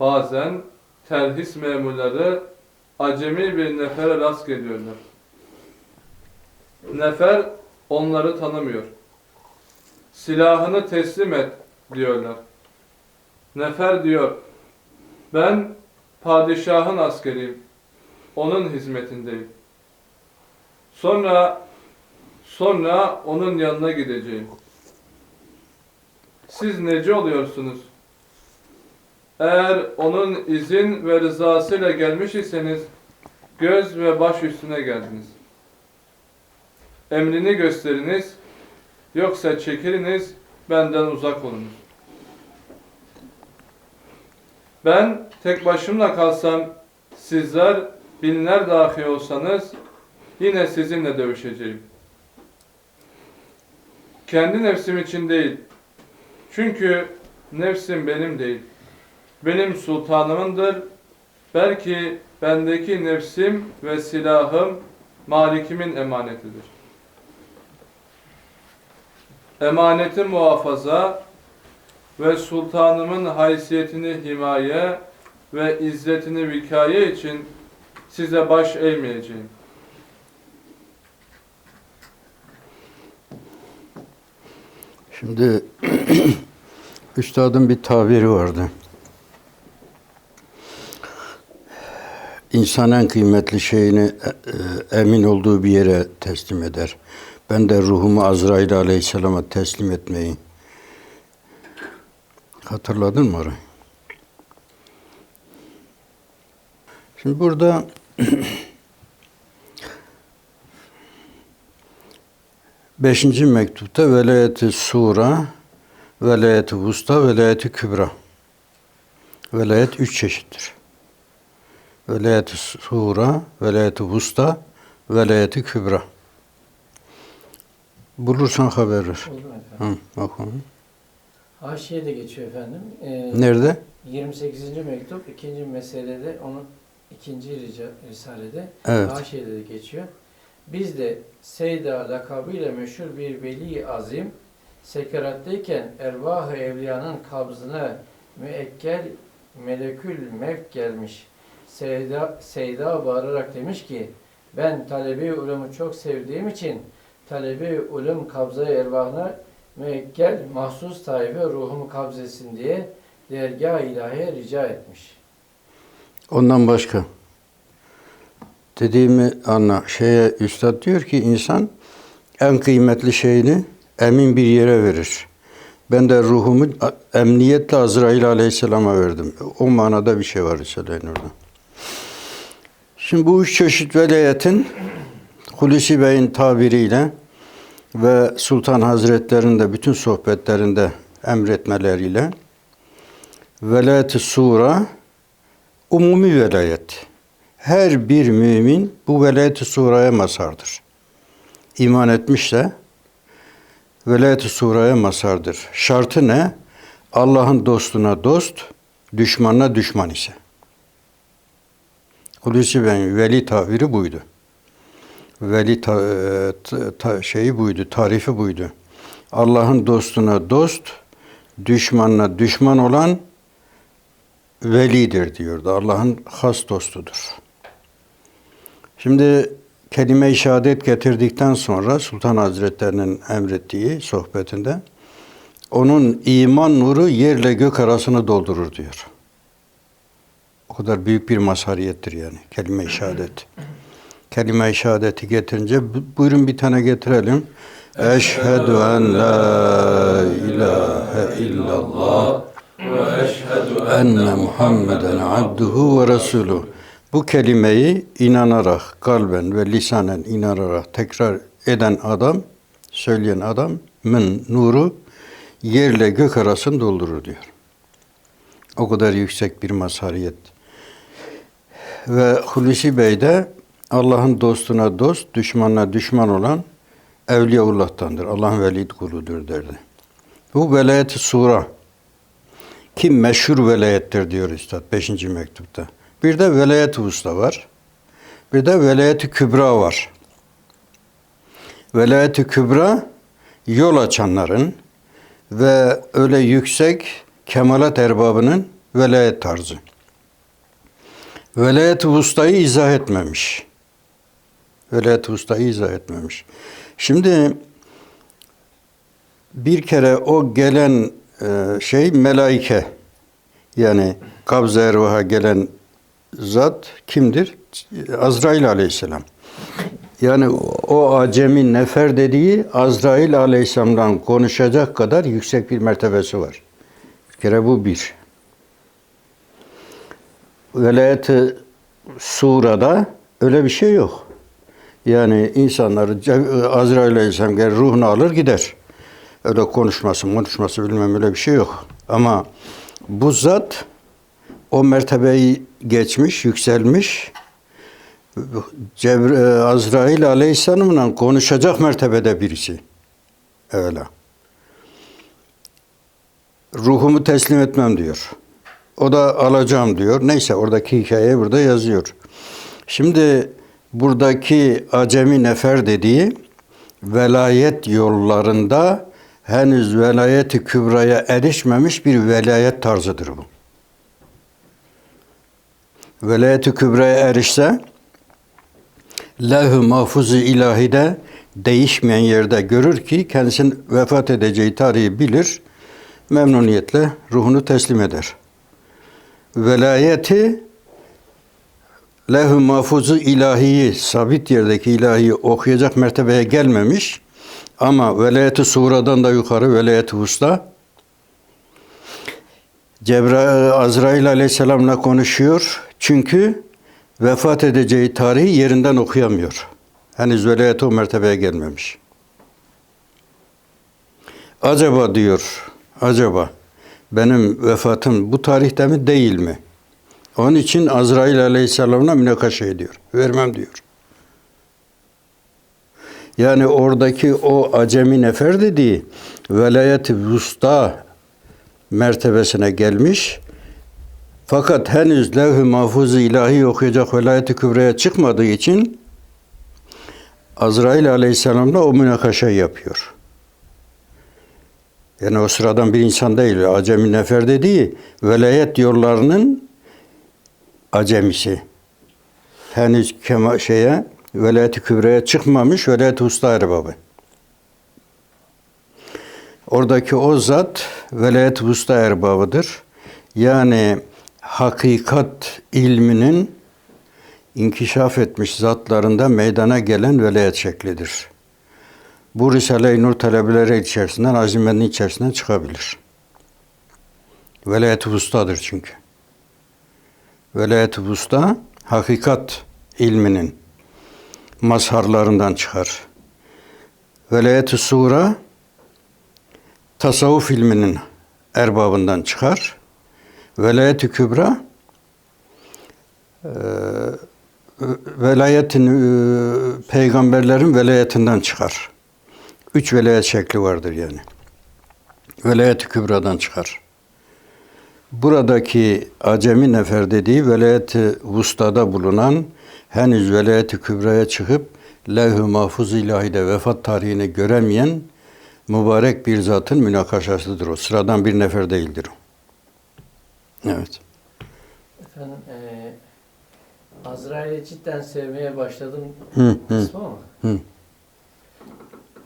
Bazen terhis memurları acemi bir nefere rast geliyorlar. Nefer onları tanımıyor. Silahını teslim et diyorlar. Nefer diyor, ben padişahın askeriyim. Onun hizmetindeyim. Sonra sonra onun yanına gideceğim. Siz neci oluyorsunuz? Eğer onun izin ve rızasıyla gelmiş iseniz göz ve baş üstüne geldiniz. Emrini gösteriniz, yoksa çekiliniz, benden uzak olunuz. Ben tek başımla kalsam, sizler binler dahi olsanız, yine sizinle dövüşeceğim. Kendi nefsim için değil, çünkü nefsim benim değil. Benim sultanımındır. Belki bendeki nefsim ve silahım malikimin emanetidir. Emaneti muhafaza ve sultanımın haysiyetini himaye ve izzetini vikaye için size baş eğmeyeceğim. Şimdi üstadın bir tabiri vardı. İnsan en kıymetli şeyini e, e, emin olduğu bir yere teslim eder. Ben de ruhumu Azrail Aleyhisselam'a teslim etmeyi. Hatırladın mı orayı? Şimdi burada Beşinci mektupta velayeti sura, velayeti vusta, velayeti kübra. Velayet üç çeşittir. Velayeti sura, velayeti vusta, velayeti kübra. Bulursan haber ver. Buldum efendim. Hı, bak onu. Haşiye de geçiyor efendim. Ee, Nerede? 28. mektup ikinci meselede onun ikinci rica, risalede Evet. Haşiye'de de geçiyor. Biz de Seyda lakabıyla meşhur bir veli azim sekeratteyken ervah-ı evliyanın kabzına müekkel melekül mevk gelmiş. Seyda, Seyda bağırarak demiş ki ben talebi ulumu çok sevdiğim için talebi ulum kabza ervahına müekkel mahsus taife ruhumu kabzesin diye dergah ilahiye rica etmiş. Ondan başka. Dediğimi anla. Şeye üstad diyor ki insan en kıymetli şeyini emin bir yere verir. Ben de ruhumu emniyetle Azrail Aleyhisselam'a verdim. O manada bir şey var Risale-i Nur'da. Şimdi bu üç çeşit velayetin Hulusi Bey'in tabiriyle ve Sultan Hazretleri'nin de bütün sohbetlerinde emretmeleriyle velayet-i sura umumi velayet. Her bir mümin bu velayet-i suraya mazhardır. İman etmişse velayet-i suraya mazhardır. Şartı ne? Allah'ın dostuna dost, düşmanına düşman ise. Hulusi Bey'in veli tabiri buydu. Veli ta, e, ta- şeyi buydu, tarifi buydu. Allah'ın dostuna dost, düşmanına düşman olan velidir diyordu. Allah'ın has dostudur. Şimdi kelime-i şehadet getirdikten sonra Sultan Hazretlerinin emrettiği sohbetinde onun iman nuru yerle gök arasını doldurur diyor. O kadar büyük bir mazhariyettir yani kelime-i şehadet. Kelime-i şehadeti getirince bu- buyurun bir tane getirelim. Eşhedü en la ilahe illallah enne Muhammeden abduhu ve resuluhu. Bu kelimeyi inanarak, kalben ve lisanen inanarak tekrar eden adam, söyleyen adamın nuru yerle gök arasını doldurur diyor. O kadar yüksek bir mazhariyet. Ve Hulusi Bey de Allah'ın dostuna dost, düşmanına düşman olan Evliyaullah'tandır. Allah'ın veli kuludur derdi. Bu velayet-i sura ki meşhur velayettir diyor Üstad 5. mektupta. Bir de velayet-i usta var. Bir de velayet-i kübra var. Velayet-i kübra yol açanların ve öyle yüksek kemalat erbabının velayet tarzı. Velayet-i vustayı izah etmemiş. Velayet-i vustayı izah etmemiş. Şimdi bir kere o gelen e, şey melaike. Yani kabz ervaha gelen zat kimdir? Azrail aleyhisselam. Yani o acemi nefer dediği Azrail aleyhisselamdan konuşacak kadar yüksek bir mertebesi var. Bir kere bu bir. Velayet-i surada öyle bir şey yok. Yani insanları Azrail aleyhisselam gelir ruhunu alır gider. Öyle konuşması, konuşması bilmem öyle bir şey yok. Ama bu zat o mertebeyi geçmiş, yükselmiş. Cebr e, Azrail Aleyhisselam'la konuşacak mertebede birisi. Öyle. Ruhumu teslim etmem diyor. O da alacağım diyor. Neyse oradaki hikaye burada yazıyor. Şimdi buradaki acemi nefer dediği velayet yollarında henüz velayeti kübraya erişmemiş bir velayet tarzıdır bu. Velayeti kübraya erişse levh-i mahfuz-u ilahide değişmeyen yerde görür ki kendisinin vefat edeceği tarihi bilir, memnuniyetle ruhunu teslim eder. Velayeti levh-i mahfuzu ilahiyi, sabit yerdeki ilahiyi okuyacak mertebeye gelmemiş ama velayeti suradan da yukarı velayeti usta Cebrail Azrail aleyhisselamla konuşuyor. Çünkü vefat edeceği tarihi yerinden okuyamıyor. Henüz velayet o mertebeye gelmemiş. Acaba diyor, acaba benim vefatım bu tarihte mi değil mi? Onun için Azrail aleyhisselamla münakaşa ediyor. Vermem diyor. Yani oradaki o acemi nefer dediği velayet-i vusta mertebesine gelmiş. Fakat henüz levh-i mahfuz-u ilahi okuyacak velayet-i kübreye çıkmadığı için Azrail aleyhisselamla o münakaşayı yapıyor. Yani o sıradan bir insan değil. Acemi nefer dediği velayet yollarının acemisi. Henüz kema şeye velayet-i kübreye çıkmamış velayet-i usta erbabı. Oradaki o zat velayet-i usta erbabıdır. Yani hakikat ilminin inkişaf etmiş zatlarında meydana gelen velayet şeklidir. Bu Risale-i Nur talebeleri içerisinden, azimenin içerisinden çıkabilir. Velayet-i Vusta'dır çünkü. Velayet-i Vusta, hakikat ilminin mazharlarından çıkar. Velayet-i Sura, tasavvuf ilminin erbabından çıkar. Velayet-i Kübra, e, velayetin, e, peygamberlerin velayetinden çıkar. Üç velayet şekli vardır yani. Velayet-i Kübra'dan çıkar. Buradaki acemi nefer dediği velayet-i vustada bulunan henüz velayet-i kübraya çıkıp levh-i mahfuz ilahide vefat tarihini göremeyen mübarek bir zatın münakaşasıdır o. Sıradan bir nefer değildir o. Evet. Efendim eee Azrail'i cidden sevmeye başladım Hı, hı. kısmı ama. Hı.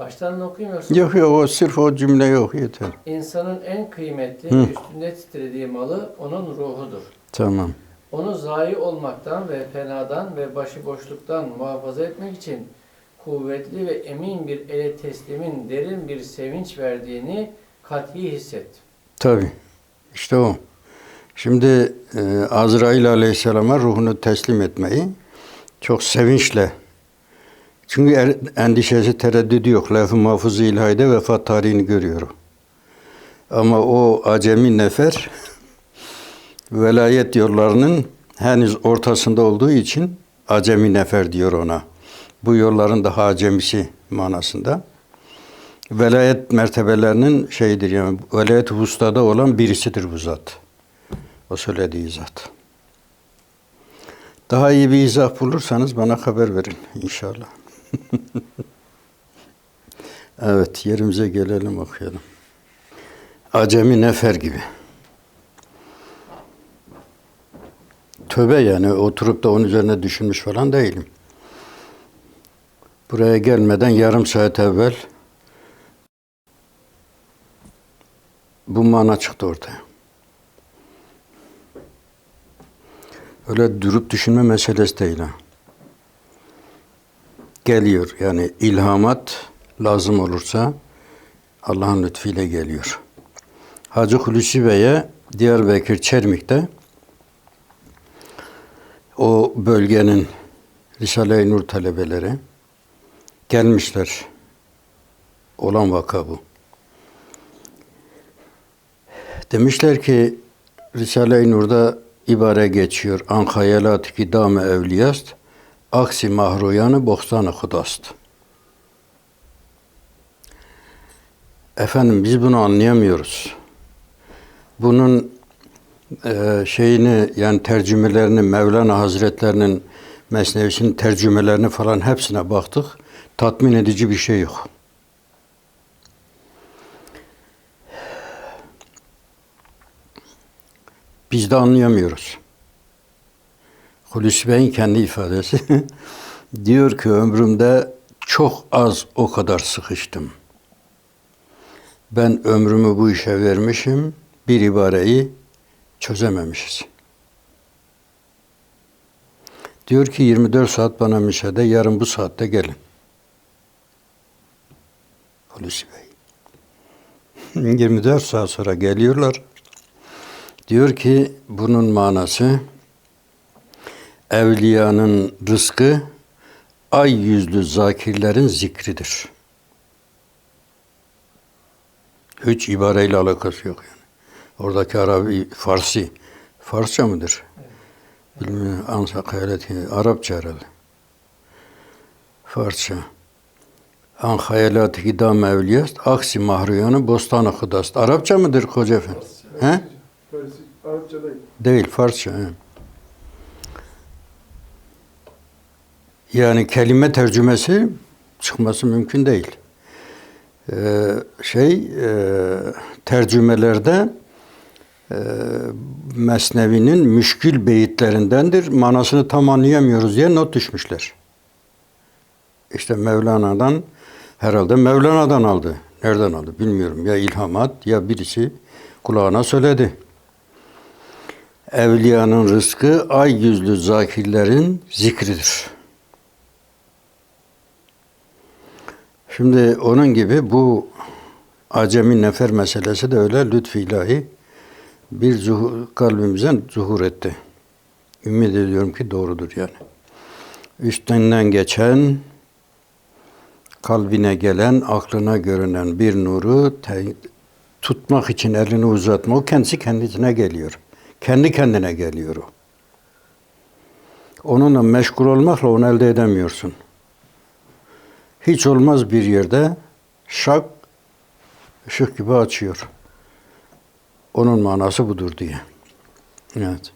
Baştan okuyayım yoksa? Yok yok o sırf o cümle yok yeter. İnsanın en kıymetli, Hı. üstünde titrediği malı onun ruhudur. Tamam. Onu zayi olmaktan ve fenadan ve başıboşluktan muhafaza etmek için kuvvetli ve emin bir ele teslimin derin bir sevinç verdiğini kat'i hissettim. Tabi. İşte o. Şimdi e, Azrail Aleyhisselam'a ruhunu teslim etmeyi çok sevinçle çünkü er, endişesi, tereddüdü yok. Lef-i Mahfuz-u İlahi'de vefat tarihini görüyor. Ama o acemi nefer velayet yollarının henüz ortasında olduğu için acemi nefer diyor ona. Bu yolların daha acemisi manasında. Velayet mertebelerinin şeyidir yani velayet vustada olan birisidir bu zat. O söylediği zat. Daha iyi bir izah bulursanız bana haber verin inşallah. evet yerimize gelelim okuyalım. Acemi nefer gibi. tövbe yani oturup da onun üzerine düşünmüş falan değilim. Buraya gelmeden yarım saat evvel bu mana çıktı ortaya. Öyle durup düşünme meselesi değil ha. Geliyor yani ilhamat lazım olursa Allah'ın lütfuyla geliyor. Hacı Hulusi Bey'e Diyarbakır Çermik'te o bölgenin Risale-i Nur talebeleri gelmişler. Olan vaka bu. Demişler ki Risale-i Nur'da ibare geçiyor. An hayalat ki dame evliyast, aksi mahruyanı bokstanı hudast. Efendim biz bunu anlayamıyoruz. Bunun e, şeyini yani tercümelerini Mevlana Hazretlerinin Mesnevisinin tercümelerini falan hepsine baktık. Tatmin edici bir şey yok. Biz de anlayamıyoruz. Hulusi Bey'in kendi ifadesi diyor ki ömrümde çok az o kadar sıkıştım. Ben ömrümü bu işe vermişim, bir ibareyi çözememişiz. Diyor ki 24 saat bana müsaade, yarın bu saatte gelin. Hulusi Bey. 24 saat sonra geliyorlar. Diyor ki bunun manası evliyanın rızkı ay yüzlü zakirlerin zikridir. Hiç ibareyle alakası yok yani. Oradaki Arabi, Farsi. Farsça mıdır? Bilmiyorum. Ansa hayaleti. Arapça herhalde. Farsça. An hayalati gidam evliyast, aksi mahruyanı bostan hudast. Arapça mıdır koca efendi? He? Arapça değil. Değil, Farsça. he. Yani kelime tercümesi çıkması mümkün değil. Ee, şey, e, tercümelerde e, Mesnevi'nin müşkül beyitlerindendir. Manasını tam anlayamıyoruz diye not düşmüşler. İşte Mevlana'dan, herhalde Mevlana'dan aldı. Nereden aldı bilmiyorum. Ya ilhamat ya birisi kulağına söyledi. Evliyanın rızkı ay yüzlü zakirlerin zikridir. Şimdi onun gibi bu acemi nefer meselesi de öyle lütfu ilahi bir zuhur, kalbimizden zuhur etti. Ümit ediyorum ki doğrudur yani. Üstünden geçen, kalbine gelen, aklına görünen bir nuru te- tutmak için elini uzatma. O kendisi kendisine geliyor. Kendi kendine geliyor o. Onunla meşgul olmakla onu elde edemiyorsun. Hiç olmaz bir yerde şak ışık gibi açıyor. Onun manası budur diye. Evet.